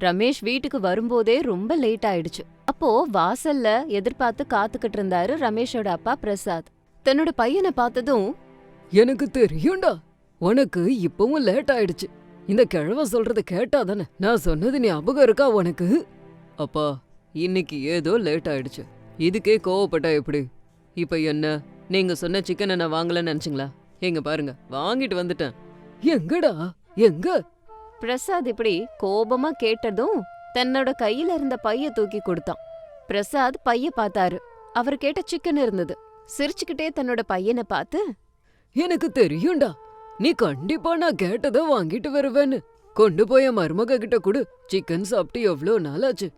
ரமேஷ் வீட்டுக்கு வரும்போதே ரொம்ப லேட் ஆயிடுச்சு. அப்போ வாசல்ல எதிர்பார்த்து காத்துக்கிட்டு இருந்தாரு ரமேஷோட அப்பா பிரசாத். தன்னோட பையனை பார்த்ததும் எனக்கு தெரியும்டா உனக்கு இப்பவும் லேட் ஆயிடுச்சு. இந்த கிழவ சொல்றத கேட்டா தானே நான் சொன்னது ஞாபகம் இருக்கா உனக்கு? அப்பா இன்னைக்கு ஏதோ லேட் ஆயிடுச்சு. இதுக்கே கோவப்பட்டா எப்படி? இப்ப என்ன? நீங்க சொன்ன சிக்கனை நான் வாங்கலன்னு நினைச்சீங்களா? எங்க பாருங்க வாங்கிட்டு வந்துட்டேன். எங்கடா? எங்க? பிரசாத் இப்படி கோபமா கேட்டதும் தன்னோட கையில இருந்த பைய தூக்கி கொடுத்தான். பிரசாத் பைய பார்த்தாரு. அவர் கேட்ட சிக்கன் இருந்தது. சிரிச்சுக்கிட்டே தன்னோட பையனை பார்த்து எனக்கு தெரியும்டா. நீ கண்டிப்பா நான் கேட்டதை வாங்கிட்டு வருவேன்னு. கொண்டு போய் என் மருமக கிட்ட கொடு. சிக்கன் சாப்பிட்டு எவ்வளோ நாளாச்சு?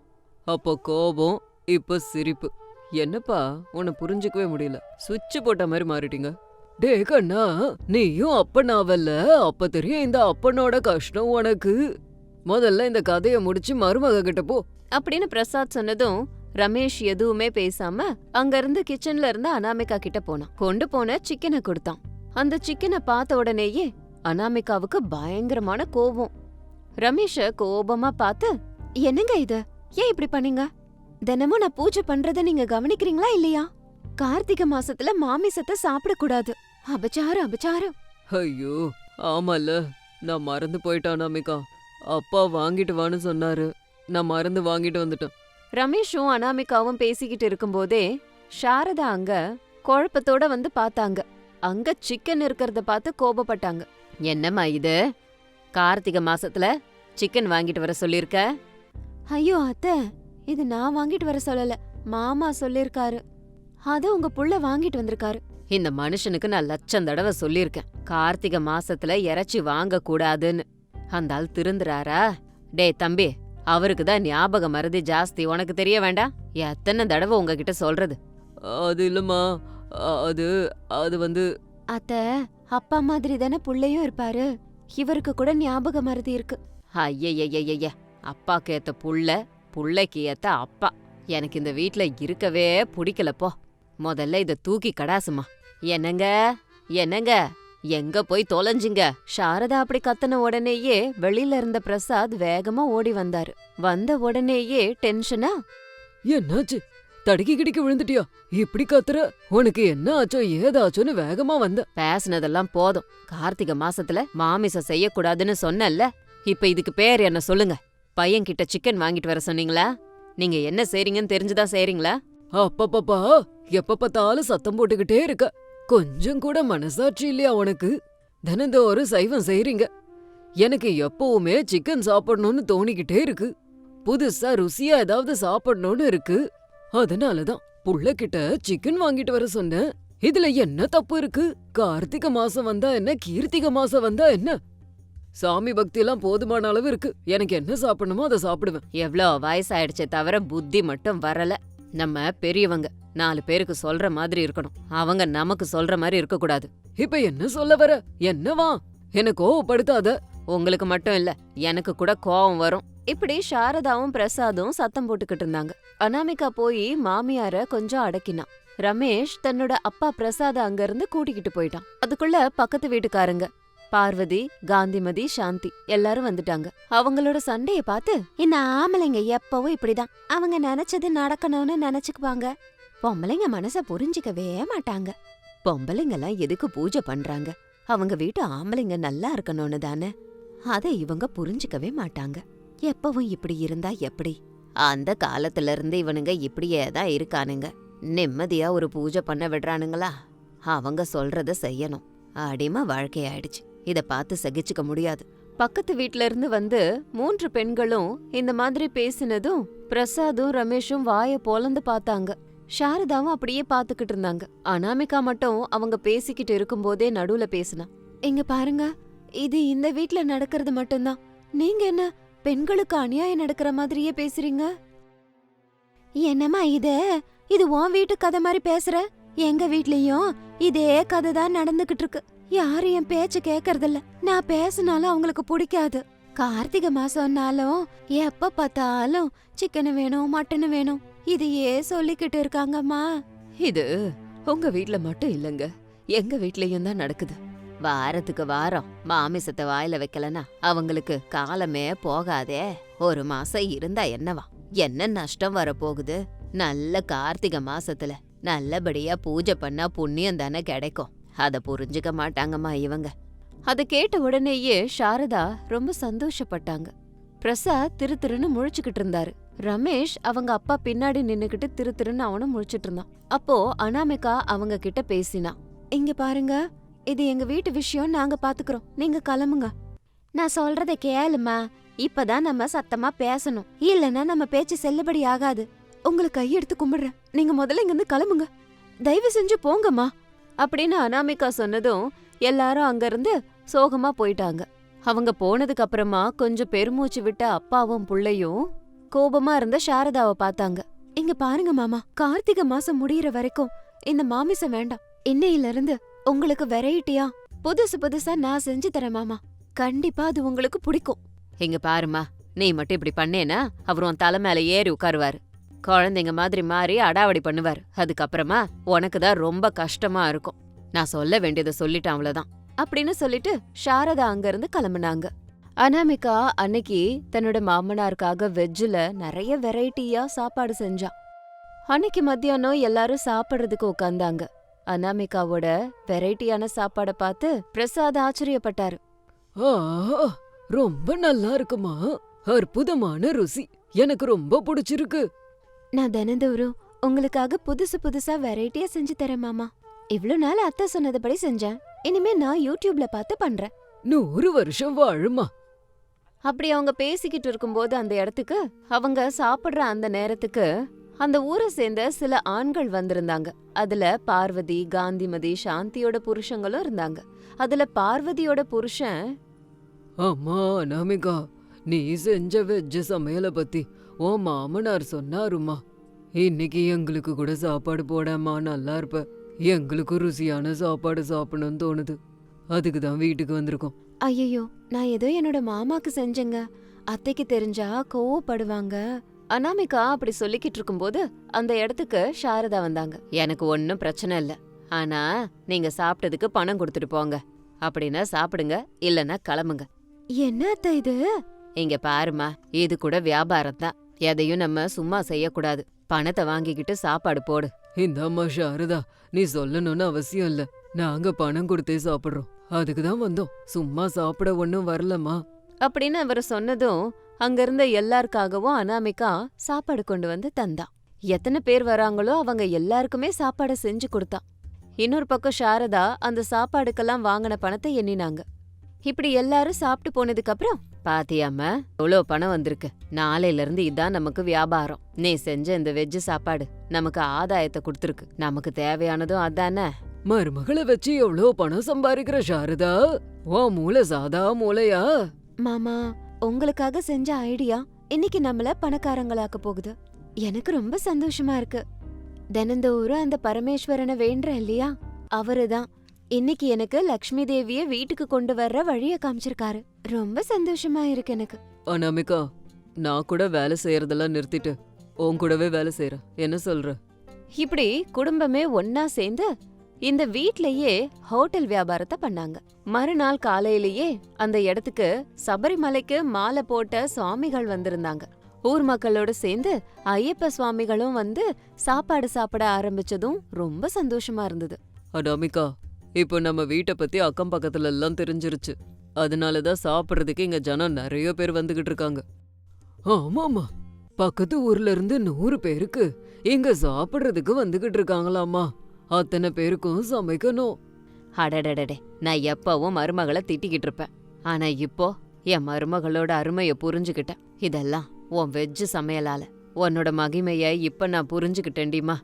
அப்போ கோபம் இப்ப சிரிப்பு. என்னப்பா? உன்னை புரிஞ்சுக்கவே முடியல. சுவிட்ச் போட்ட மாதிரி மாறிட்டீங்க. டே கண்ணா நீயும் அப்பனாவல்ல? அப்ப தெரியும் இந்த அப்பனோட கஷ்டம் உனக்கு. முதல்ல இந்த கதைய முடிச்சு மருமக கிட்ட போ. அப்படின்னு பிரசாத் சொன்னதும் ரமேஷ் எதுவுமே பேசாம அங்க இருந்து கிச்சன்ல இருந்து அனாமிகா கிட்ட போனான். கொண்டு போன சிக்கனை கொடுத்தான். அந்த சிக்கனை பார்த்த உடனேயே அனாமிகாவுக்கு பயங்கரமான கோபம். ரமேஷ கோபமா பார்த்து என்னங்க இது? ஏன் இப்படி பண்ணீங்க? தினமும் நான் பூஜை பண்றத நீங்க கவனிக்கிறீங்களா இல்லையா? கார்த்திகை மாசத்துல மாமிசத்தை சாப்பிடக்கூடாது. அபச்சாரம் அபச்சாரம். ஐயோ ஆமால நான் மறந்து போயிட்டான் அனாமிகா அப்பா வாங்கிட்டு வான்னு சொன்னாரு. நான் மறந்து வாங்கிட்டு வந்துட்டேன். ரமேஷும் அனாமிகாவும் பேசிக்கிட்டு இருக்கும்போதே சாரதா அங்க குழப்பத்தோட வந்து பார்த்தாங்க. அங்க சிக்கன் இருக்கறத பார்த்து கோபப்பட்டாங்க. என்னம்மா இது? கார்த்திகை மாசத்துல சிக்கன் வாங்கிட்டு வர சொல்லிருக்க ஐயோ அத்தை இது நான் வாங்கிட்டு வர சொல்லல. மாமா சொல்லிருக்காரு அத உங்க புள்ள வாங்கிட்டு வந்திருக்காரு. இந்த மனுஷனுக்கு நான் லட்சம் தடவை சொல்லிருக்கேன் கார்த்திகை மாசத்துல இறைச்சி வாங்க கூடாதுன்னு அந்த ஆள் திருந்துறாரா? டேய் தம்பி அவருக்கு தான் ஞாபக மருதி ஜாஸ்தி. உனக்கு தெரிய வேண்டாம்? எத்தனை தடவை உங்ககிட்ட சொல்றது? அது இல்லம்மா. அது அது வந்து அத்த அப்பா மாதிரி தானே புள்ளையும் இருப்பாரு. இவருக்கு கூட ஞாபக மருதி இருக்கு. ஐயய்யய்யய்ய அப்பாக்கு ஏத்த புள்ள புள்ளைக்கு ஏத்த அப்பா. எனக்கு இந்த வீட்ல இருக்கவே பிடிக்கல போ. முதல்ல இத தூக்கி கடாசுமா. என்னங்க? என்னங்க? எங்க போய் தொலைஞ்சிங்க? சாரதா அப்படி கத்தன உடனேயே வெளியில இருந்த பிரசாத் வேகமா ஓடி வந்தாரு. வந்த உடனேயே டென்ஷனா? என்னாச்சு? தடுக்கி கிடிக்கி விழுந்துட்டியா? இப்படி கத்துற? உனக்கு என்ன ஆச்சோ ஏதாச்சோன்னு வேகமா வந்த. பேசுனதெல்லாம் போதும். கார்த்திகை மாசத்துல மாமிசம் செய்யக்கூடாதுன்னு சொன்னேன்ல. இப்ப இதுக்கு பேர் என்ன சொல்லுங்க? பையன் கிட்ட சிக்கன் வாங்கிட்டு வர சொன்னீங்களா? நீங்க என்ன செய்றீங்கன்னு தெரிஞ்சுதா செய்றீங்களா? அப்பப்பப்பா எப்ப பார்த்தாலும் சத்தம் போட்டுக்கிட்டே இருக்க. கொஞ்சம் கூட மனசாட்சி இல்லையா உனக்கு? தினந்தோறும் சைவம் செய்றீங்க. எனக்கு எப்பவுமே சிக்கன் சாப்பிடணும்னு தோணிக்கிட்டே இருக்கு. புதுசா ருசியா ஏதாவது சாப்பிடணும்னு இருக்கு. அதனாலதான் புள்ளகிட்ட சிக்கன் வாங்கிட்டு வர சொன்னேன். இதுல என்ன தப்பு இருக்கு? கார்த்திகை மாசம் வந்தா என்ன? கீர்த்திகை மாசம் வந்தா என்ன? சாமி பக்தி எல்லாம் போதுமான அளவு இருக்கு. எனக்கு என்ன சாப்பிடணுமோ அதை சாப்பிடுவேன். எவ்ளோ வயசாயிடுச்சே தவிர புத்தி மட்டும் வரல. நம்ம பெரியவங்க. நாலு பேருக்கு சொல்ற மாதிரி இருக்கணும். அவங்க நமக்கு சொல்ற மாதிரி இருக்க கூடாது இப்ப என்ன சொல்ல வர? என்னவா? என்ன கோவப்படுத்தாத? உங்களுக்கு மட்டும் இல்ல எனக்கு கூட கோவம் வரும். இப்படி சாரதாவும் பிரசாதும் சத்தம் போட்டுக்கிட்டு இருந்தாங்க. அனாமிகா போய் மாமியார கொஞ்சம் அடக்கினான் ரமேஷ் தன்னோட அப்பா பிரசாத அங்கிருந்து கூட்டிக்கிட்டு போயிட்டான். அதுக்குள்ள பக்கத்து வீட்டுக்காரங்க பார்வதி காந்திமதி சாந்தி எல்லாரும் வந்துட்டாங்க. அவங்களோட சண்டைய பார்த்து இந்த ஆம்பளைங்க எப்பவும் இப்படிதான். அவங்க நினைச்சது நடக்கணும்னு நினைச்சுக்குவாங்க. பொம்பளைங்க மனச புரிஞ்சுக்கவே மாட்டாங்க. பொம்பளைங்கெல்லாம் எதுக்கு பூஜை பண்றாங்க? அவங்க வீட்டு ஆம்பளைங்க நல்லா இருக்கணும்னு தானே. அதை இவங்க புரிஞ்சுக்கவே மாட்டாங்க. எப்பவும் இப்படி இருந்தா எப்படி? அந்த காலத்துல இருந்து இவனுங்க இப்படியே தான் இருக்கானுங்க. நிம்மதியா ஒரு பூஜை பண்ண விடுறானுங்களா? அவங்க சொல்றத செய்யணும். அடிமை வாழ்க்கையாயிடுச்சு இத பார்த்து சகிச்சுக்க முடியாது. பக்கத்து வீட்ல இருந்து வந்து மூன்று பெண்களும் இந்த மாதிரி பேசினதும் பிரசாதும் ரமேஷும் வாய போலந்து பார்த்தாங்க. சாரதாவும் அப்படியே பாத்துக்கிட்டு இருந்தாங்க. அனாமிகா மட்டும் அவங்க பேசிக்கிட்டு இருக்கும்போதே நடுவுல பேசினா இங்க பாருங்க இது இந்த வீட்ல நடக்கிறது மட்டும்தான். நீங்க என்ன பெண்களுக்கு அநியாயம் நடக்கிற மாதிரியே பேசுறீங்க? என்னம்மா இது? இது உன் வீட்டு கதை மாதிரி பேசுற? எங்க வீட்லயும் இதே கதை தான் நடந்துகிட்டு இருக்கு. யாரும் என் பேச்ச கேக்கறதில்ல. நான் பேசினாலும் அவங்களுக்கு பிடிக்காது. கார்த்திகை மாசம்னாலும் எப்ப பார்த்தாலும் சிக்கன் வேணும் மட்டன் வேணும். இதையே சொல்லிக்கிட்டு இருக்காங்கம்மா. இது உங்க வீட்ல மட்டும் இல்லங்க. எங்க வீட்லயும் தான் நடக்குது. வாரத்துக்கு வாரம் மாமிசத்தை வாயில வைக்கலனா அவங்களுக்கு காலமே போகாதே. ஒரு மாசம் இருந்தா என்னவா? என்ன நஷ்டம் வரப்போகுது? நல்ல கார்த்திகை மாசத்துல நல்லபடியா பூஜை பண்ணா புண்ணியம் தானே கிடைக்கும். அத புரிஞ்சுக்க மாட்டாங்கம்மா இவங்க. அத கேட்ட உடனேயே சாரதா ரொம்ப சந்தோஷப்பட்டாங்க. பிரசாத் திரு திருன்னு முழிச்சுக்கிட்டு இருந்தாரு. ரமேஷ் அவங்க அப்பா பின்னாடி நின்னுக்கிட்டு திரு திருன்னு அவனும் முழிச்சிட்டு இருந்தான். அப்போ அனாமிகா அவங்க கிட்ட பேசினா இங்க பாருங்க இது எங்க வீட்டு விஷயம் நாங்க பாத்துக்கிறோம். நீங்க கிளம்புங்க. நான் சொல்றத கேளுமா இப்பதான் நம்ம சத்தமா பேசணும். இல்லனா நம்ம பேச்சு செல்லுபடி ஆகாது. உங்களை கையெடுத்து கும்பிடுறேன். நீங்க முதல்ல இங்கிருந்து கிளம்புங்க. தயவு செஞ்சு போங்கம்மா. அப்படின்னு அனாமிகா சொன்னதும் எல்லாரும் அங்கிருந்து சோகமா போயிட்டாங்க. அவங்க போனதுக்கு அப்புறமா கொஞ்சம் பெருமூச்சு விட்ட அப்பாவும் புள்ளையும் கோபமா இருந்த சாரதாவை பார்த்தாங்க. இங்க பாருங்க மாமா கார்த்திகை மாசம் முடியற வரைக்கும் இந்த மாமிசம் வேண்டாம். இன்னையில இருந்து உங்களுக்கு வெரைட்டியா புதுசு புதுசா நான் செஞ்சு தரேன் மாமா. கண்டிப்பா அது உங்களுக்கு பிடிக்கும். இங்க பாருமா நீ மட்டும் இப்படி பண்ணேனா அவர் உன் தலை மேல ஏறி உட்காருவாரு. குழந்தைங்க மாதிரி மாறி அடாவடி பண்ணுவாரு. அதுக்கப்புறமா உனக்கு தான் ரொம்ப கஷ்டமா இருக்கும். நான் சொல்ல வேண்டியதை சொல்லிட்டேன் அவ்வளவுதான். அப்படின்னு சொல்லிட்டு சாரதா அங்கிருந்து கிளம்புனாங்க. அனாமிகா அன்னைக்கு தன்னோட மாமனாருக்காக வெஜ்ஜில் நிறைய வெரைட்டியா சாப்பாடு செஞ்சா. அன்னைக்கு மத்தியானம் எல்லாரும் சாப்பிடுறதுக்கு உட்காந்தாங்க அனாமிகாவோட வெரைட்டியான சாப்பாடை பார்த்து பிரசாத் ஆச்சரியப்பட்டாரு. ஆ ரொம்ப நல்லா இருக்குமா? அற்புதமான ருசி. எனக்கு ரொம்ப பிடிச்சிருக்கு. நான் தினந்தோறும் உங்களுக்காக புதுசு புதுசா வெரைட்டியா செஞ்சு தரேன் மாமா. இவ்ளோ நாள் அத்தை சொன்னதுபடி செஞ்சேன். இனிமே நான் யூடியூப்ல பார்த்து பண்றேன். நூறு வருஷம் வாழுமா? அப்படி அவங்க பேசிக்கிட்டு இருக்கும்போது அந்த இடத்துக்கு அவங்க சாப்பிடுற அந்த நேரத்துக்கு அந்த ஊரை சேர்ந்த சில ஆண்கள் வந்திருந்தாங்க. அதுல பார்வதி காந்திமதி சாந்தியோட புருஷங்களும் இருந்தாங்க. அதுல பார்வதியோட புருஷன் அம்மா அனாமிகா நீ செஞ்ச வெஜ்ஜ சமையல பத்தி ஓ மாமனார் சொன்னாருமா இன்னைக்கு எங்களுக்கு கூட சாப்பாடு போடாமா நல்லா இருப்ப. எங்களுக்கு ருசியான சாப்பாடு சாப்பிடணும்னு தோணுது. அதுக்கு தான் வீட்டுக்கு வந்திருக்கோம். ஐயோ நான் ஏதோ என்னோட மாமாக்கு செஞ்சேங்க. அத்தைக்கு தெரிஞ்சா கோவப்படுவாங்க. அனாமிகா அப்படி சொல்லிக்கிட்டு இருக்கும்போது அந்த இடத்துக்கு சாரதா வந்தாங்க. எனக்கு ஒன்னும் பிரச்சனை இல்ல. ஆனா நீங்க சாப்பிட்டதுக்கு பணம் கொடுத்துட்டு போங்க. அப்படின்னா சாப்பிடுங்க இல்லனா கிளம்புங்க. என்ன அத்தை இது? இங்க பாருமா இது கூட வியாபாரம் தான். எதையும் நம்ம சும்மா செய்யக்கூடாது. பணத்தை வாங்கிக்கிட்டு சாப்பாடு போடு. இந்தாம்மா சாரதா நீ சொல்லணும்னு அவசியம் இல்ல. நாங்க பணம் கொடுத்தே சாப்பிடுறோம். அதுக்கு தான் வந்தோம். சும்மா சாப்பிட ஒன்றும் வரலம்மா. அப்படின்னு அவர் சொன்னதும் அங்கிருந்த எல்லாருக்காகவும் அனாமிகா சாப்பாடு கொண்டு வந்து தந்தா. எத்தனை பேர் வராங்களோ அவங்க எல்லாருக்குமே சாப்பாடை செஞ்சு கொடுத்தா. இன்னொரு பக்கம் சாரதா அந்த சாப்பாடுக்கெல்லாம் வாங்கின பணத்தை எண்ணினாங்க. இப்படி எல்லாரும் சாப்பிட்டு போனதுக்கு அப்புறம் பாத்தியாம எவ்வளோ பணம் வந்திருக்கு. நாளையில இருந்து இதான் நமக்கு வியாபாரம். நீ செஞ்ச இந்த வெஜ்ஜு சாப்பாடு நமக்கு ஆதாயத்தை கொடுத்துருக்கு. நமக்கு தேவையானதும் அதானே? மருமகளை வச்சு எவ்வளோ பணம் சம்பாதிக்கிற சாரதா? உன் மூளை சாதா மூளையா? மாமா உங்களுக்காக செஞ்ச ஐடியா இன்னைக்கு நம்மள பணக்காரங்களாக்க போகுது. எனக்கு ரொம்ப சந்தோஷமா இருக்கு. தினந்தோறும் அந்த பரமேஸ்வரனை வேண்டறேன் இல்லையா? அவருதான் இன்னைக்கு எனக்கு லக்ஷ்மி தேவிய வீட்டுக்கு கொண்டு வர்ற வழிய காமிச்சிருக்காரு. ரொம்ப சந்தோஷமா இருக்கு எனக்கு. அனாமிகா நான் கூட வேலை செய்யறதெல்லாம் நிறுத்திட்டு உன் கூடவே வேலை செய்யறேன் என்ன சொல்ற? இப்படி குடும்பமே ஒன்னா சேர்ந்து இந்த வீட்லயே ஹோட்டல் வியாபாரத்தை பண்ணாங்க. மறுநாள் காலையிலேயே அந்த இடத்துக்கு சபரிமலைக்கு மாலை போட்ட சுவாமிகள் வந்திருந்தாங்க. ஊர் மக்களோட சேர்ந்து ஐயப்ப சுவாமிகளும் வந்து சாப்பாடு சாப்பிட ஆரம்பிச்சதும் ரொம்ப சந்தோஷமா இருந்தது. அடாமிகா இப்போ நம்ம வீட்டை பத்தி அக்கம் பக்கத்துல எல்லாம் தெரிஞ்சிருச்சு. அதனால தான் சாப்பிட்றதுக்கு இங்க ஜனம் நிறைய பேர் வந்துகிட்டு இருக்காங்க. ஆமாமா பக்கத்து ஊர்ல இருந்து நூறு பேருக்கு இங்க சாப்பிடுறதுக்கு வந்துகிட்டு இருக்காங்களாமா அத்தனை பேருக்கும் சமைக்கணும். அடடடடே நான் எப்பவும் மருமகளை திட்டிக்கிட்டு இருப்பேன். ஆனா இப்போ என் மருமகளோட அருமைய புரிஞ்சுக்கிட்டேன். இதெல்லாம் உன் வெஜ்ஜு சமையலால. உன்னோட மகிமைய இப்ப நான் புரிஞ்சுக்கிட்டேன்டிமா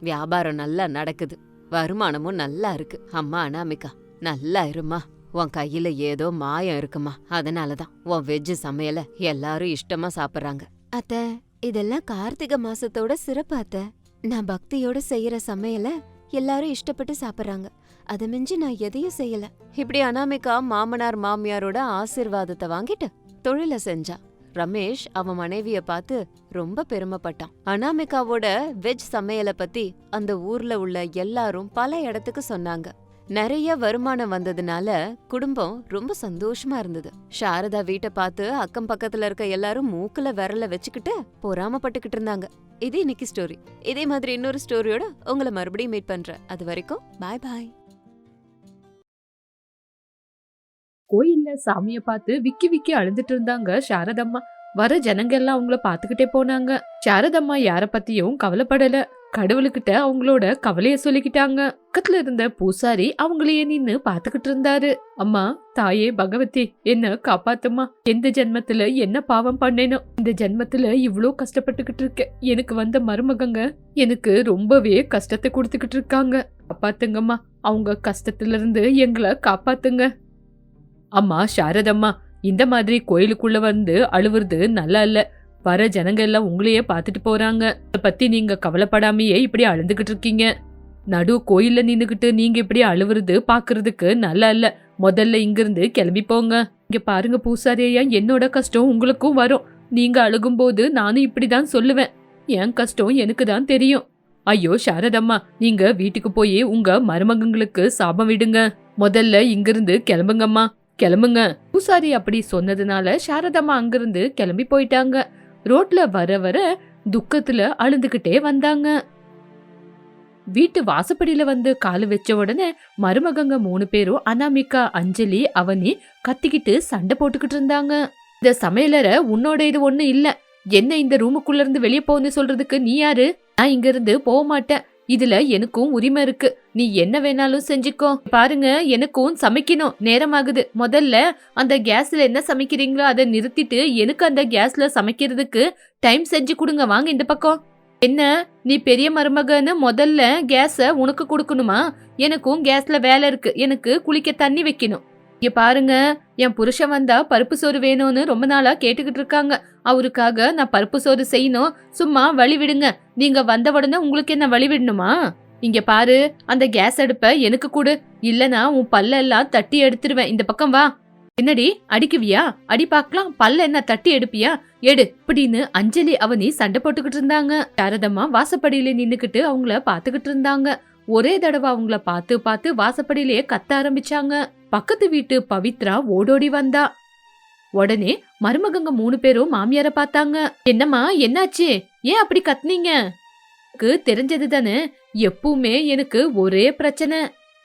வியாபாரம் நல்லா நடக்குது. வருமானமும் நல்லா இருக்கு. அம்மா அனாமிகா நல்லா இருமா. உன் கையில ஏதோ மாயம் இருக்குமா? அதனாலதான் உன் வெஜ்ஜு சமையல எல்லாரும் இஷ்டமா சாப்பிடுறாங்க. அத்த இதெல்லாம் கார்த்திகை மாசத்தோட சிறப்பு அத்த. நான் பக்தியோட செய்யற சமையல எல்லாரும் இஷ்டப்பட்டு சாப்பிடுறாங்க. அதை மிஞ்சி நான் எதையும் செய்யல. இப்படி அனாமிகா மாமனார் மாமியாரோட ஆசிர்வாதத்தை வாங்கிட்டு தொழில செஞ்சா. ரமேஷ் அவன் மனைவிய பார்த்து ரொம்ப பெருமைப்பட்டான். அனாமிகாவோட வெஜ் சமையல பத்தி அந்த ஊர்ல உள்ள எல்லாரும் பல இடத்துக்கு சொன்னாங்க. நிறைய வருமானம் வந்ததுனால குடும்பம் ரொம்ப சந்தோஷமா இருந்தது. சாரதா வீட்டை பார்த்து அக்கம் பக்கத்துல இருக்க எல்லாரும் மூக்குல விரல வச்சுக்கிட்டு பொறாமப்பட்டுக்கிட்டு இருந்தாங்க. இது இன்னைக்கு ஸ்டோரி இதே மாதிரி இன்னொரு ஸ்டோரியோட உங்களை மறுபடியும் மீட் பண்றேன். அது வரைக்கும் பாய் பாய் கோயில்ல சாமிய பார்த்து விக்கி விக்கி அழுதுட்டு இருந்தாங்க சாரதம்மா. வர ஜனங்க எல்லாம் அவங்கள பாத்துக்கிட்டே போனாங்க. சாரதம்மா யார பத்தியும் கவலைப்படல. கடவுளுக்கிட்ட அவங்களோட கவலைய சொல்லிக்கிட்டாங்க. பக்கத்துல இருந்த பூசாரி அவங்களையே நின்னு பாத்துக்கிட்டு இருந்தாரு. அம்மா தாயே பகவதி என்ன காப்பாத்துமா எந்த ஜென்மத்துல என்ன பாவம் பண்ணேனோ இந்த ஜென்மத்துல இவ்வளோ கஷ்டப்பட்டுக்கிட்டு இருக்கேன் எனக்கு வந்த மருமகங்க எனக்கு ரொம்பவே கஷ்டத்தை கொடுத்துக்கிட்டு இருக்காங்க. காப்பாத்துங்கம்மா. அவங்க கஷ்டத்துல இருந்து எங்களை காப்பாத்துங்க. அம்மா சாரதம்மா இந்த மாதிரி கோயிலுக்குள்ள வந்து அழுவுறது நல்லா இல்ல. வர ஜனங்க எல்லாம் உங்களையே பார்த்துட்டு போறாங்க. அதை பத்தி நீங்க கவலைப்படாமையே இப்படி அழுந்துகிட்டு இருக்கீங்க. நடு கோயில்ல நின்னுகிட்டு நீங்க இப்படி அழுவுறது பாக்குறதுக்கு நல்லா இல்ல. முதல்ல இங்கிருந்து கிளம்பி போங்க. இங்க பாருங்க பூசாரியா என்னோட கஷ்டம் உங்களுக்கும் வரும். நீங்க அழுகும்போது நானும் இப்படிதான் சொல்லுவேன். என் கஷ்டம் எனக்கு தான் தெரியும். ஐயோ சாரதம்மா நீங்க வீட்டுக்கு போய் உங்க மருமகங்களுக்கு சாபம் விடுங்க. முதல்ல இங்கிருந்து கிளம்புங்கம்மா. கிளம்புங்க. பூசாரி அப்படி சொன்னதுனால சாரதம்மா அங்கிருந்து கிளம்பி போயிட்டாங்க. ரோட்ல வர வர துக்கத்துல அழுந்துகிட்டே வந்தாங்க. வீட்டு வாசப்படியில வந்து காலு வச்ச உடனே மருமகங்க மூணு பேரும் அனாமிகா அஞ்சலி அவனி கத்திக்கிட்டு சண்டை போட்டுக்கிட்டு இருந்தாங்க. இந்த சமையலற உன்னோட இது ஒண்ணு இல்ல. என்ன இந்த ரூமுக்குள்ள இருந்து வெளியே போகணும்னு சொல்றதுக்கு நீ யாரு? நான் இங்க இருந்து போக மாட்டேன். இதுல எனக்கும் உரிமை இருக்கு. நீ என்ன வேணாலும் செஞ்சுக்கோ. பாருங்க எனக்கும் சமைக்கணும். நேரமாகுது. முதல்ல அந்த கேஸ்ல என்ன சமைக்கிறீங்களோ அதை நிறுத்திட்டு எனக்கு அந்த கேஸ்ல சமைக்கிறதுக்கு டைம் செஞ்சு கொடுங்க. வாங்க இந்த பக்கம். என்ன? நீ பெரிய மருமகன்னு முதல்ல கேஸ உனக்கு கொடுக்கணுமா? எனக்கும் கேஸ்ல வேலை இருக்கு. எனக்கு குளிக்க தண்ணி வைக்கணும். இங்க பாருங்க என் புருஷன் வந்தா பருப்பு சோறு வேணும்னு ரொம்ப நாளா கேட்டுக்கிட்டு இருக்காங்க. அவருக்காக நான் பருப்பு சோறு செய்யணும். சும்மா வழி விடுங்க. நீங்க வந்த உடனே உங்களுக்கு என்ன வழி விடணுமா? இங்க பாரு அந்த கேஸ் அடுப்ப எனக்கு கொடு. இல்லனா உன் பல்லெல்லாம் தட்டி எடுத்துருவேன். இந்த பக்கம் வா. என்னடி அடிக்குவியா? அடி பார்க்கலாம். பல்ல என்ன தட்டி எடுப்பியா? எடு. இப்படின்னு அஞ்சலி அவனி சண்டை போட்டுக்கிட்டு இருந்தாங்க. சாரதம்மா வாசப்படியில நின்னுக்கிட்டு அவங்கள பாத்துக்கிட்டு இருந்தாங்க. ஒரே தடவை அவங்கள பார்த்து பார்த்து வாசப்படியிலேயே கத்த ஆரம்பிச்சாங்க. பக்கத்து வீட்டு பவித்ரா ஓடோடி வந்தா. உடனே மருமகங்க மூணு பேரும் மாமியார பார்த்தாங்க. என்னம்மா என்னாச்சு? ஏன் அப்படி கத்துனீங்க? உனக்கு தெரிஞ்சது தானே எப்பவுமே எனக்கு ஒரே பிரச்சனை.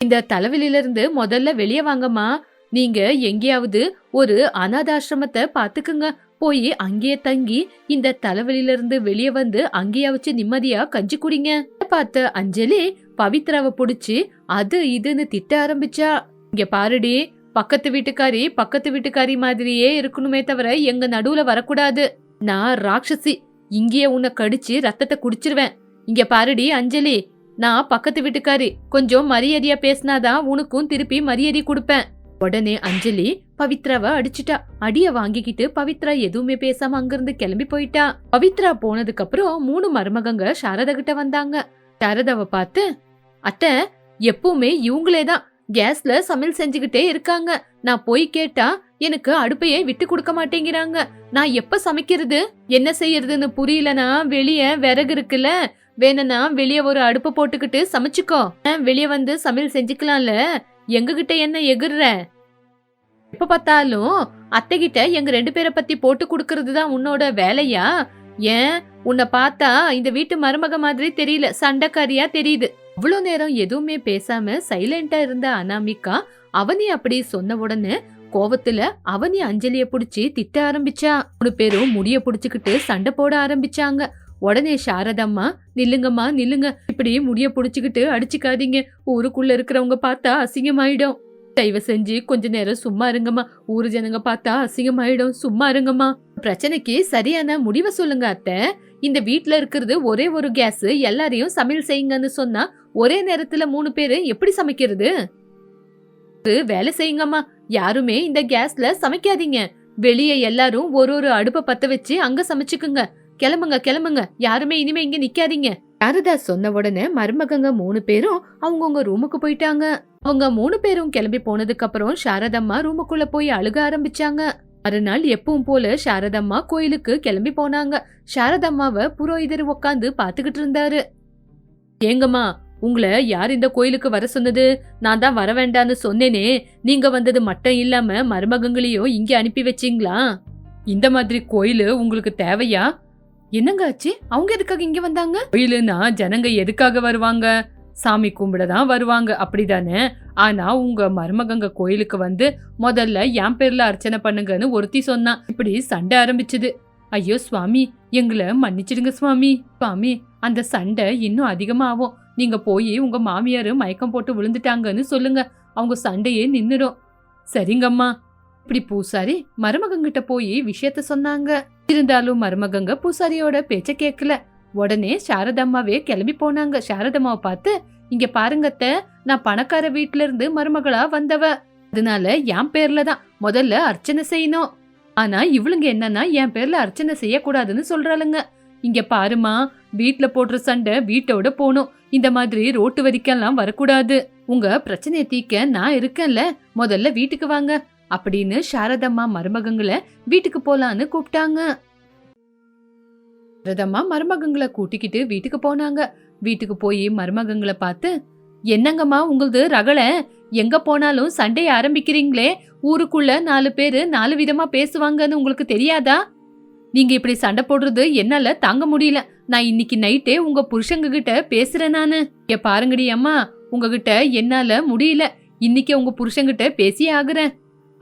இந்த தலைவலியில இருந்து முதல்ல வெளியே வாங்கம்மா. நீங்க எங்கேயாவது ஒரு அனாதாசிரமத்தை பாத்துக்குங்க போய் அங்கேயே தங்கி இந்த தலைவலியில இருந்து வெளியே வந்து அங்கேயாவச்சு நிம்மதியா கஞ்சி குடிங்க. பார்த்த அஞ்சலி பவித்ராவை புடிச்சு அது இதுன்னு திட்ட ஆரம்பிச்சா. இங்க பாருடி பக்கத்து வீட்டுக்காரி பக்கத்து வீட்டுக்காரி மாதிரியே இருக்கணுமே தவிர எங்க நடுவுல வரக்கூடாது. நான் ராட்சசி இங்கேயே உன்னை கடிச்சு ரத்தத்தை குடிச்சிருவேன். இங்க பாருடி அஞ்சலி. நான் பக்கத்து வீட்டுக்காரி. கொஞ்சம் மரியாதையா பேசினாதான் உனக்கும் திருப்பி மரியாதை கொடுப்பேன். உடனே அஞ்சலி பவித்ராவை அடிச்சிட்டா. அடிய வாங்கிக்கிட்டு பவித்ரா எதுவுமே பேசாம அங்கிருந்து கிளம்பி போயிட்டா. பவித்ரா போனதுக்கு அப்புறம் மூணு மருமகங்க சாரதா கிட்ட வந்தாங்க. சாரதாவை பார்த்து அத்தை எப்பவுமே இவங்களே தான். கேஸ்ல சமையல் செஞ்சுக்கிட்டே இருக்காங்க. நான் போய் கேட்டா எனக்கு அடுப்பையே விட்டு கொடுக்க மாட்டேங்கிறாங்க. நான் எப்ப சமைக்கிறது? என்ன செய்யறதுன்னு புரியலனா? வெளிய விறகு இருக்குல்ல. வேணும்னா வெளிய ஒரு அடுப்பு போட்டுக்கிட்டு சமைச்சுக்கோ. வெளிய வந்து சமையல் செஞ்சுக்கலாம்ல. எங்ககிட்ட என்ன எகுற எப்ப பார்த்தாலும் அத்தை கிட்ட எங்க ரெண்டு பேரை பத்தி போட்டு கொடுக்கறது தான் உன்னோட வேலையா? ஏன்? உன்னை பார்த்தா இந்த வீட்டு மருமக மாதிரி தெரியல. சண்டைக்காரியா தெரியுது. அவ்வளோ நேரம் எதுவுமே பேசாம சைலண்டா இருந்த அனாமிகா அவனி அப்படி சொன்ன உடனே கோவத்துல அவனி அஞ்சலிய புடிச்சு திட்ட ஆரம்பிச்சா. மூணு பேரும் முடிய புடிச்சுக்கிட்டு சண்டை போட ஆரம்பிச்சாங்க. உடனே சாரதம்மா நில்லுங்கம்மா நில்லுங்க. இப்படி முடிய புடிச்சுக்கிட்டு அடிச்சுக்காதீங்க. ஊருக்குள்ள இருக்கிறவங்க பார்த்தா அசிங்கமாயிடும். தயவு செஞ்சு கொஞ்ச நேரம் சும்மா இருங்கம்மா. ஊரு ஜனங்க பார்த்தா அசிங்கமாயிடும். சும்மா இருங்கம்மா. பிரச்சனைக்கு சரியான முடிவை சொல்லுங்க அத்தை. இந்த வீட்ல இருக்கிறது ஒரே ஒரு கேஸ். எல்லாரையும் சமையல் செய்யுங்கன்னு சொன்னா ஒரே நேரத்துல மூணு பேரு எப்படி சமைக்கிறது? வேலை செய்யுங்கம்மா. யாருமே இந்த கேஸ்ல சமைக்காதீங்க. வெளியே எல்லாரும் ஒரு ஒரு அடுப்பை பத்த வச்சு அங்க சமைச்சுக்குங்க. கிளம்புங்க கிளம்புங்க. யாருமே இனிமே இங்க நிக்காதீங்க. சாரதா சொன்ன உடனே மருமகங்க மூணு பேரும் அவங்கவுங்க ரூமுக்கு போயிட்டாங்க. அவங்க மூணு பேரும் கிளம்பி போனதுக்கு அப்புறம் சாரதம்மா ரூமுக்குள்ள போய் அழுக ஆரம்பிச்சாங்க. மறுநாள் எப்பவும் போல சாரதம்மா கோயிலுக்கு கிளம்பி போனாங்க. சாரதம்மாவை புரோகிதர் உட்காந்து பாத்துக்கிட்டு இருந்தாரு. ஏங்கம்மா உங்களை யார் இந்த கோயிலுக்கு வர சொன்னது? நான் தான் வர வேண்டான்னு சொன்னேனே. நீங்க வந்தது மட்டும் இல்லாம மருமகங்களையும் இங்க அனுப்பி வச்சீங்களா? இந்த மாதிரி கோயில் உங்களுக்கு தேவையா? என்னங்க ஆச்சு? அவங்க எதுக்காக இங்க வந்தாங்க? கோயிலுன்னா ஜனங்க எதுக்காக வருவாங்க? சாமி கும்பிட தான் வருவாங்க அப்படிதானே? ஆனா உங்க மருமகங்க கோயிலுக்கு வந்து முதல்ல என் பேர்ல அர்ச்சனை பண்ணுங்கன்னு ஒருத்தி சொன்னான் இப்படி சண்டை ஆரம்பிச்சது. ஐயோ சுவாமி எங்களை மன்னிச்சிடுங்க சுவாமி. சுவாமி அந்த சண்டை இன்னும் அதிகமாகும். நீங்க போய் உங்க மாமியார் மயக்கம் போட்டு விழுந்துட்டாங்கன்னு சொல்லுங்க. அவங்க சண்டையே நின்றுடும் சரிங்கம்மா. இப்படி பூசாரி மருமகங்கிட்ட போய் விஷயத்த சொன்னாங்க. இருந்தாலும் மருமகங்க பூசாரியோட பேச்ச கேட்கல உடனே சாரதம்மாவே கிளம்பி போனாங்க. சாரதம்மாவை பார்த்து இங்க பாருங்கத்த நான் பணக்கார வீட்ல இருந்து மருமகளா வந்தவ. அதனால என் பேர்ல தான் முதல்ல அர்ச்சனை செய்யணும். ஆனா இவளுங்க என்னன்னா என் பேர்ல அர்ச்சனை செய்யக்கூடாதுன்னு சொல்றாளுங்க. இங்க பாருமா வீட்ல போடுற சண்டை வீட்டோட போகணும் இந்த மாதிரி ரோட்டு வரிக்கெல்லாம் வரக்கூடாது. உங்க பிரச்சனையை தீக்க நான் இருக்கேன்ல. முதல்ல வீட்டுக்கு வாங்க. அப்படின்னு சாரதம்மா மருமகங்களை வீட்டுக்கு போலான்னு கூப்பிட்டாங்க. சாரதம்மா மருமகங்களை கூட்டிக்கிட்டு வீட்டுக்கு போனாங்க. வீட்டுக்கு போய் மருமகங்களை பார்த்து என்னங்கம்மா உங்களது ரகளை எங்க போனாலும் சண்டைய ஆரம்பிக்கிறீங்களே? ஊருக்குள்ள நாலு பேரு நாலு விதமா பேசுவாங்கன்னு உங்களுக்கு தெரியாதா? நீங்க இப்படி சண்டை போடுறது என்னால தாங்க முடியல. நான் இன்னைக்கு நைட்டே உங்க புருஷங்க கிட்ட பேசுறேன் நானு. பாருங்கடி அம்மா உங்ககிட்ட என்னால முடியல. இன்னைக்கு உங்க புருஷங்கிட்ட பேசியே ஆகுறேன்.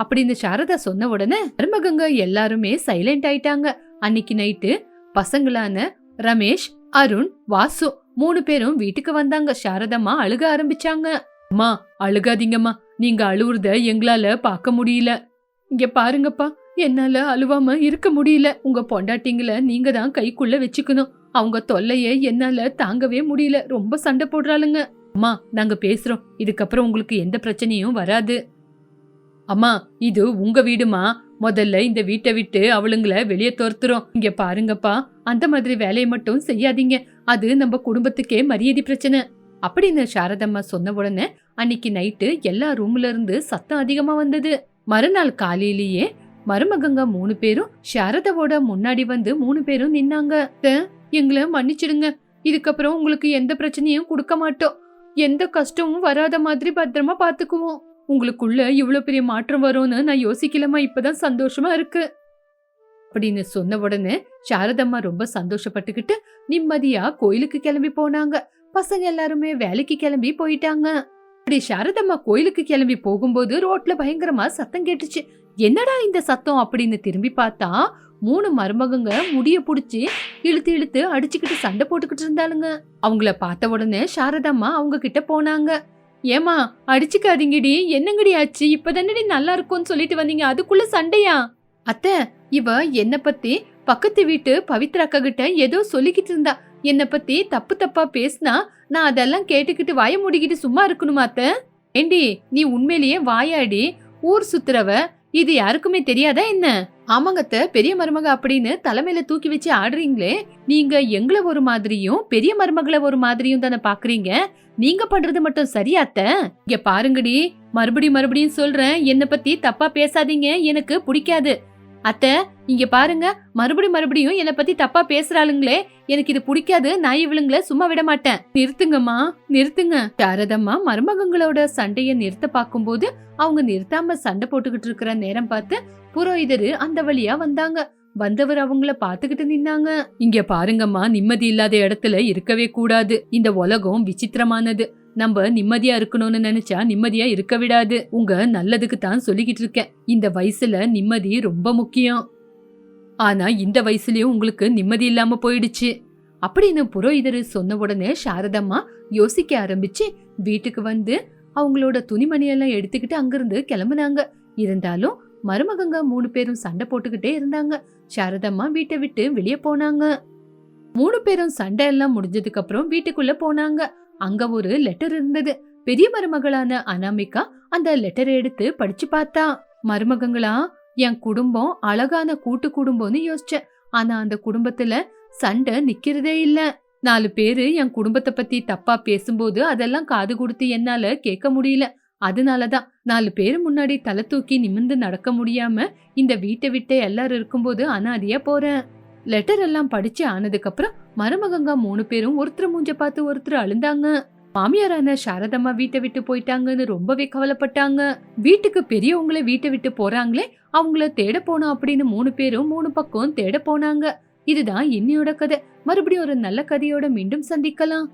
அப்படின்னு சாரதா சொன்ன உடனே மருமகங்க எல்லாருமே சைலண்ட் ஆயிட்டாங்க. அன்னைக்கு நைட்டு பசங்களான ரமேஷ் அருண் வாசு மூணு பேரும் வீட்டுக்கு வந்தாங்க. சாரதம்மா அழுக ஆரம்பிச்சாங்க. அம்மா அழுகாதீங்கம்மா. நீங்க அழுவுறத எங்களால பார்க்க முடியல. இங்க பாருங்கப்பா என்னால அழுவாம இருக்க முடியல. உங்க பொண்டாட்டிங்கள நீங்க தான் கைக்குள்ள வச்சுக்கணும். அவங்க தொல்லைய என்னால தாங்கவே முடியல. ரொம்ப சண்டை போடுறாளுங்க. அம்மா நாங்க பேசுறோம். இதுக்கப்புறம் உங்களுக்கு எந்த பிரச்சனையும் வராது. அம்மா இது உங்க வீடுமா? முதல்ல இந்த வீட்டை விட்டு அவளுங்கள வெளியே துரத்துறோம். இங்க பாருங்கப்பா. அந்த மாதிரி வேலையை மட்டும் செய்யாதீங்க. அது நம்ம குடும்பத்துக்கே மரியாதை பிரச்சனை. அப்படின்னு சாரதம்மா சொன்ன உடனே அன்னைக்கு நைட்டு எல்லா ரூம்ல இருந்து சத்தம் அதிகமா வந்தது. மறுநாள் காலையிலேயே மருமகங்க மூணு பேரும் சாரதாவோட முன்னாடி வந்து மூணு பேரும் நின்னாங்க. எங்களை மன்னிச்சிடுங்க. இதுக்கப்புறம் உங்களுக்கு எந்த பிரச்சனையும் கொடுக்க மாட்டோம். எந்த கஷ்டமும் வராத மாதிரி பத்திரமா பாத்துக்குவோம். உங்களுக்குள்ள இவ்வளோ பெரிய மாற்றம் வரும்னு நான் யோசிக்கலமா இப்பதான் சந்தோஷமா இருக்கு. அப்படின்னு சொன்ன உடனே சாரதம்மா ரொம்ப சந்தோஷப்பட்டுக்கிட்டு நிம்மதியா கோயிலுக்கு கிளம்பி போனாங்க. பசங்க எல்லாருமே வேலைக்கு கிளம்பி போயிட்டாங்க. அப்படி சாரதம்மா கோயிலுக்கு கிளம்பி போகும்போது ரோட்ல பயங்கரமா சத்தம் கேட்டுச்சு. என்னடா இந்த சத்தம்? அப்படின்னு திரும்பி பார்த்தா மூணு மருமகங்க முடிய புடிச்சு இழுத்து இழுத்து அடிச்சுக்கிட்டு சண்டை போட்டுக்கிட்டு இருந்தாளுங்க. அவங்கள பார்த்த உடனே சாரதம்மா அவங்க கிட்ட போனாங்க. ஏமா அடிச்சுக்காதீங்கடி. என்னங்கடி ஆச்சு? இப்பதானடி நல்லா இருக்கும்னு சொல்லிட்டு வந்தீங்க. அதுக்குள்ள சண்டையா? அத்தை இவ என்ன பத்தி பக்கத்து வீட்டு பவித்ராக்கா கிட்ட ஏதோ சொல்லிக்கிட்டு இருந்தா. என்ன பத்தி தப்பு தப்பா பேசினா நான் அதெல்லாம் கேட்டுக்கிட்டு வாய மூடிக்கிட்டு சும்மா இருக்கணுமா அத்தை? ஏண்டி நீ உண்மையிலேயே வாயாடி ஊர் சுத்துறவ இது யாருக்குமே தெரியாதா என்ன? ஆமாங்க அத்தை பெரிய மருமக அப்படின்னு தலைமையில தூக்கி வச்சு ஆடுறீங்களே நீங்க எங்களை ஒரு மாதிரியும் பெரிய மருமகளை ஒரு மாதிரியும் தானே பாக்குறீங்க? நீங்க பண்றது மட்டும் சரியா அத்தை? இங்க பாருங்கடி மறுபடியும் மறுபடியும் சொல்றேன் என்ன பத்தி தப்பா பேசாதீங்க எனக்கு பிடிக்காது. அத்தை இங்க பாருங்க மறுபடியும் மறுபடியும் என்ன பத்தி தப்பா பேசுறாளுங்களே எனக்கு இது பிடிக்காது நான் இவளுங்கள சும்மா விட மாட்டேன். நிறுத்துங்கம்மா நிறுத்துங்க. சாரதம்மா மருமகங்களோட சண்டைய நிறுத்த பார்க்கும்போது அவங்க நிறுத்தாம சண்டை போட்டுக்கிட்டு இருக்கிற நேரம் பார்த்து புரோகிதரு அந்த வழியா வந்தாங்க. வந்தவர் அவங்கள பாத்துக்கிட்டு நின்னாங்க. இங்க பாருங்கம்மா நிம்மதி இல்லாத இடத்துல இருக்கவே கூடாது. இந்த உலகம் விசித்திரமானது. நம்ம நிம்மதியா இருக்கணும்னு நினைச்சா நிம்மதியா இருக்க விடாது. உங்க நல்லதுக்கு தான் சொல்லிக்கிட்டு இருக்கேன். இந்த வயசுல நிம்மதி ரொம்ப முக்கியம். ஆனா இந்த வயசுலயும் உங்களுக்கு நிம்மதி இல்லாம போயிடுச்சு. அப்படின்னு புரோகிதர் சொன்ன உடனே சாரதம்மா யோசிக்க ஆரம்பிச்சு வீட்டுக்கு வந்து அவங்களோட துணிமணியெல்லாம் எடுத்துக்கிட்டு அங்கிருந்து கிளம்புனாங்க. இருந்தாலும் மருமகங்க மூணு பேரும் சண்டை போட்டுக்கிட்டே இருந்தாங்க. சாரதம்மா வீட்டை விட்டு வெளியே போனாங்க. மூணு பேரும் சண்டை எல்லாம் முடிஞ்சதுக்கு அப்புறம் வீட்டுக்குள்ள போனாங்க. அங்க ஒரு லெட்டர் இருந்தது. பெரிய மருமகளான அனாமிகா அந்த லெட்டரை எடுத்து படிச்சு பார்த்தா. மருமகங்களா என் குடும்பம் அழகான கூட்டு குடும்பம்னு யோசிச்சேன். ஆனா அந்த குடும்பத்துல சண்டை நிக்கிறதே இல்ல. நாலு பேரு என் குடும்பத்தை பத்தி தப்பா பேசும்போது அதெல்லாம் காது கொடுத்து என்னால கேட்க முடியல. அதனால தான் நாலு பேர் முன்னாடி தலை தூக்கி நிமிர்ந்து நடக்க முடியாம இந்த வீட்டை விட்டு எல்லாரும் இருக்கும்போது அனாதியா போறேன். லெட்டர் எல்லாம் படிச்சு ஆனதுக்கு அப்புறம் மருமகங்க மூணு பேரும் ஒருத்தர் மூஞ்ச பார்த்து ஒருத்தர் அழுந்தாங்க. மாமியாரான சாரதம்மா வீட்டை விட்டு போயிட்டாங்கன்னு ரொம்பவே கவலைப்பட்டாங்க. வீட்டுக்கு பெரியவங்களே வீட்டை விட்டு போறாங்களே அவங்கள தேட போனோம் அப்படின்னு மூணு பேரும் மூணு பக்கம் தேட போனாங்க. இதுதான் இன்னையோட கதை. மறுபடியும் ஒரு நல்ல கதையோட மீண்டும் சந்திக்கலாம்.